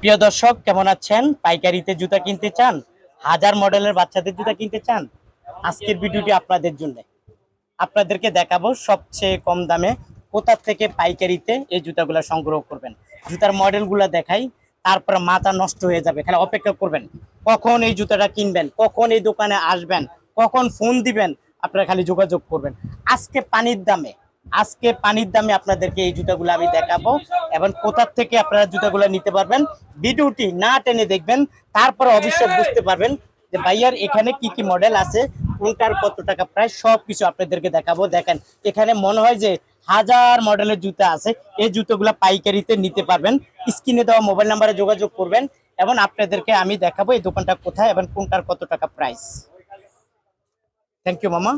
প্রিয় দর্শক, কেমন আছেন? পাইকারিতে জুতা কিনতে চান? হাজার মডেলের বাচ্চাদের জুতা কিনতে চান? আজকের ভিডিওটি আপনাদের জন্য। আপনাদেরকে দেখাবো সবচেয়ে কম দামে কোথা থেকে পাইকারিতে এই জুতাগুলো সংগ্রহ করবেন। জুতার মডেলগুলো দেখাই, তারপর মাথা নষ্ট হয়ে যাবে। খালি অপেক্ষা করবেন, কখন এই জুতাটা কিনবেন, কখন এই দোকানে আসবেন, কখন ফোন দিবেন, আপনারা খালি যোগাযোগ করবেন। আজকে পানির দামে আজকে পানির দামে আপনাদেরকে এই জুতাগুলো আমি দেখাবো এবং কোথা থেকে আপনারা জুতাগুলো নিতে পারবেন, ভিডিওটি না টেনে দেখবেন, তারপর অবশ্যই বুঝতে পারবেন যে ভাইয়ার এখানে কি কি মডেল আছে, কোনটার কত টাকা প্রায় সব কিছু আপনাদেরকে দেখাবো। দেখেন, এখানে মনে হয় যে হাজার মডেলের জুতা আছে, এই জুতোগুলো পাইকারিতে নিতে পারবেন। স্ক্রিনে দেওয়া মোবাইল নাম্বারে যোগাযোগ করবেন এবং আপনাদেরকে আমি দেখাবো এই দোকানটা কোথায় এবং কোনটার কত টাকা প্রাইস থ্যাংক ইউ মামা।